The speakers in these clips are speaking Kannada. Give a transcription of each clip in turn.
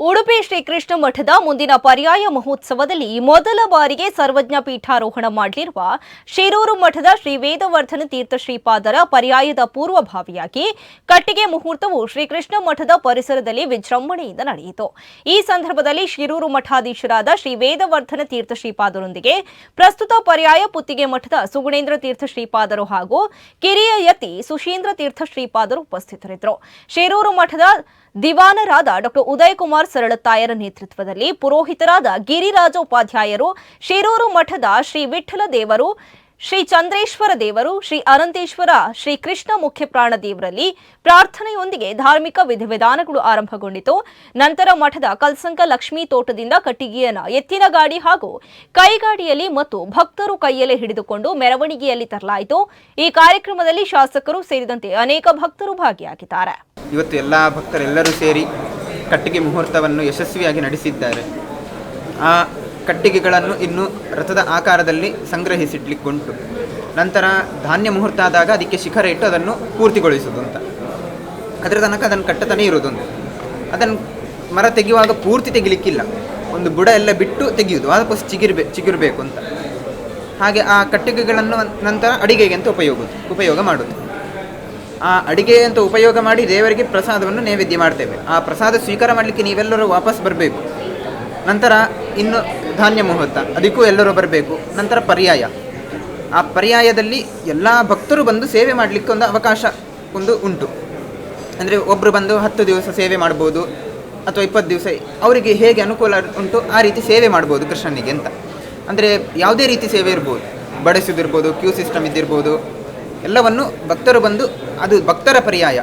ಉಡುಪಿ ಶ್ರೀಕೃಷ್ಣ ಮಠದ ಮುಂದಿನ ಪರ್ಯಾಯ ಮಹೋತ್ಸವದಲ್ಲಿ ಮೊದಲ ಬಾರಿಗೆ ಸರ್ವಜ್ಞ ಪೀಠಾರೋಹಣ ಮಾಡಲಿರುವ ಶಿರೂರು ಮಠದ ಶ್ರೀ ವೇದವರ್ಧನ ತೀರ್ಥ ಶ್ರೀಪಾದರ ಪರ್ಯಾಯದ ಪೂರ್ವಭಾವಿಯಾಗಿ ಕಟ್ಟಿಗೆ ಮುಹೂರ್ತವು ಶ್ರೀಕೃಷ್ಣ ಮಠದ ಪರಿಸರದಲ್ಲಿ ವಿಜೃಂಭಣೆಯಿಂದ ನಡೆಯಿತು. ಈ ಸಂದರ್ಭದಲ್ಲಿ ಶಿರೂರು ಮಠಾಧೀಶರಾದ ಶ್ರೀ ವೇದವರ್ಧನ ತೀರ್ಥ ಶ್ರೀಪಾದರೊಂದಿಗೆ ಪ್ರಸ್ತುತ ಪರ್ಯಾಯ ಪುತ್ತಿಗೆ ಮಠದ ಸುಗುಣೇಂದ್ರ ತೀರ್ಥ ಶ್ರೀಪಾದರು ಹಾಗೂ ಕಿರಿಯ ಯತಿ ಸುಶೀಂದ್ರ ತೀರ್ಥ ಶ್ರೀಪಾದರು ಉಪಸ್ಥಿತರಿದ್ದರು. ಶಿರೂರು ಮಠದ ದಿವಾನರಾದ ಡಾಕ್ಟರ್ ಉದಯ್ ಕುಮಾರ್ ಸರಳತ್ತಾಯರ ನೇತೃತ್ವದಲ್ಲಿ ಪುರೋಹಿತರಾದ ಗಿರಿರಾಜ ಉಪಾಧ್ಯಾಯರು, ಶಿರೂರು ಮಠದ ಶ್ರೀ ವಿಠ್ಠಲ ದೇವರು, ಶ್ರೀ ಚಂದ್ರೇಶ್ವರ ದೇವರು, ಶ್ರೀ ಅನಂತೇಶ್ವರ, ಶ್ರೀ ಕೃಷ್ಣ ಮುಖ್ಯ ಪ್ರಾಣ ದೇವರಲ್ಲಿ ಪ್ರಾರ್ಥನೆಯೊಂದಿಗೆ ಧಾರ್ಮಿಕ ವಿಧಿವಿಧಾನಗಳು ಆರಂಭಗೊಂಡಿತು. ನಂತರ ಮಠದ ಕಲ್ಸಂಕ ಲಕ್ಷ್ಮೀ ತೋಟದಿಂದ ಕಟ್ಟಿಗೆಯನ ಎತ್ತಿನ ಗಾಡಿ ಹಾಗೂ ಕೈಗಾಡಿಯಲ್ಲಿ ಮತ್ತು ಭಕ್ತರು ಕೈಯಲ್ಲೇ ಹಿಡಿದುಕೊಂಡು ಮೆರವಣಿಗೆಯಲ್ಲಿ ತರಲಾಯಿತು. ಈ ಕಾರ್ಯಕ್ರಮದಲ್ಲಿ ಶಾಸಕರು ಸೇರಿದಂತೆ ಅನೇಕ ಭಕ್ತರು ಭಾಗಿಯಾಗಿದ್ದಾರೆ. ಇವತ್ತು ಎಲ್ಲ ಭಕ್ತರೆಲ್ಲರೂ ಸೇರಿ ಕಟ್ಟಿಗೆ ಮುಹೂರ್ತವನ್ನು ಯಶಸ್ವಿಯಾಗಿ ನಡೆಸಿದ್ದಾರೆ. ಆ ಕಟ್ಟಿಗೆಗಳನ್ನು ಇನ್ನು ರಥದ ಆಕಾರದಲ್ಲಿ ಸಂಗ್ರಹಿಸಿಡ್ಲಿಕ್ಕುಂಟು. ನಂತರ ಧಾನ್ಯ ಮುಹೂರ್ತ ಆದಾಗ ಅದಕ್ಕೆ ಶಿಖರ ಇಟ್ಟು ಅದನ್ನು ಪೂರ್ತಿಗೊಳಿಸೋದು ಅಂತ ಅದರ ತನಕ ಅದನ್ನು ಕಟ್ಟತಾನೇ ಇರೋದೊಂದು ಅದನ್ನು ಮರ ತೆಗೆಯುವಾಗ ಪೂರ್ತಿ ತೆಗಿಲಿಕ್ಕಿಲ್ಲ. ಒಂದು ಬುಡ ಎಲ್ಲ ಬಿಟ್ಟು ತೆಗೆಯುವುದು ಅದಕ್ಕೋಸ್ ಚಿಗಿರ್ಬೇ ಚಿಗಿರಬೇಕು ಅಂತ ಹಾಗೆ ಆ ಕಟ್ಟಿಗೆಗಳನ್ನು ನಂತರ ಅಡಿಗೆಗೆ ಅಂತ ಉಪಯೋಗ ಉಪಯೋಗ ಮಾಡೋದು ಆ ಅಡಿಗೆ ಅಂತ ಉಪಯೋಗ ಮಾಡಿ ದೇವರಿಗೆ ಪ್ರಸಾದವನ್ನು ನೈವೇದ್ಯ ಮಾಡ್ತೇವೆ. ಆ ಪ್ರಸಾದ ಸ್ವೀಕಾರ ಮಾಡಲಿಕ್ಕೆ ನೀವೆಲ್ಲರೂ ವಾಪಸ್ ಬರಬೇಕು. ನಂತರ ಇನ್ನು ಧಾನ್ಯ ಮುಹೂರ್ತ, ಅದಕ್ಕೂ ಎಲ್ಲರೂ ಬರಬೇಕು. ನಂತರ ಪರ್ಯಾಯ. ಆ ಪರ್ಯಾಯದಲ್ಲಿ ಎಲ್ಲ ಭಕ್ತರು ಬಂದು ಸೇವೆ ಮಾಡಲಿಕ್ಕೆ ಒಂದು ಅವಕಾಶ, ಒಂದು ಉಂಟು. ಅಂದರೆ ಒಬ್ಬರು ಬಂದು ಹತ್ತು ದಿವಸ ಸೇವೆ ಮಾಡ್ಬೋದು ಅಥವಾ ಇಪ್ಪತ್ತು ದಿವಸ, ಅವರಿಗೆ ಹೇಗೆ ಅನುಕೂಲ ಉಂಟು ಆ ರೀತಿ ಸೇವೆ ಮಾಡ್ಬೋದು ಕೃಷ್ಣನಿಗೆ ಅಂತ. ಅಂದರೆ ಯಾವುದೇ ರೀತಿ ಸೇವೆ ಇರ್ಬೋದು. ಬಡಿಸೋದಿರ್ಬೋದು ಕ್ಯೂ ಸಿಸ್ಟಮ್ ಇದ್ದಿರ್ಬೋದು ಎಲ್ಲವನ್ನು ಭಕ್ತರು ಬಂದು ಅದು ಭಕ್ತರ ಪರ್ಯಾಯ.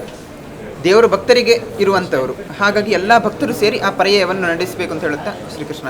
ದೇವರು ಭಕ್ತರಿಗೆ ಇರುವಂಥವರು ಹಾಗಾಗಿ ಎಲ್ಲ ಭಕ್ತರು ಸೇರಿ ಆ ಪರ್ಯಾಯವನ್ನು ನಡೆಸಬೇಕು ಅಂತ ಹೇಳುತ್ತಾ ಶ್ರೀಕೃಷ್ಣ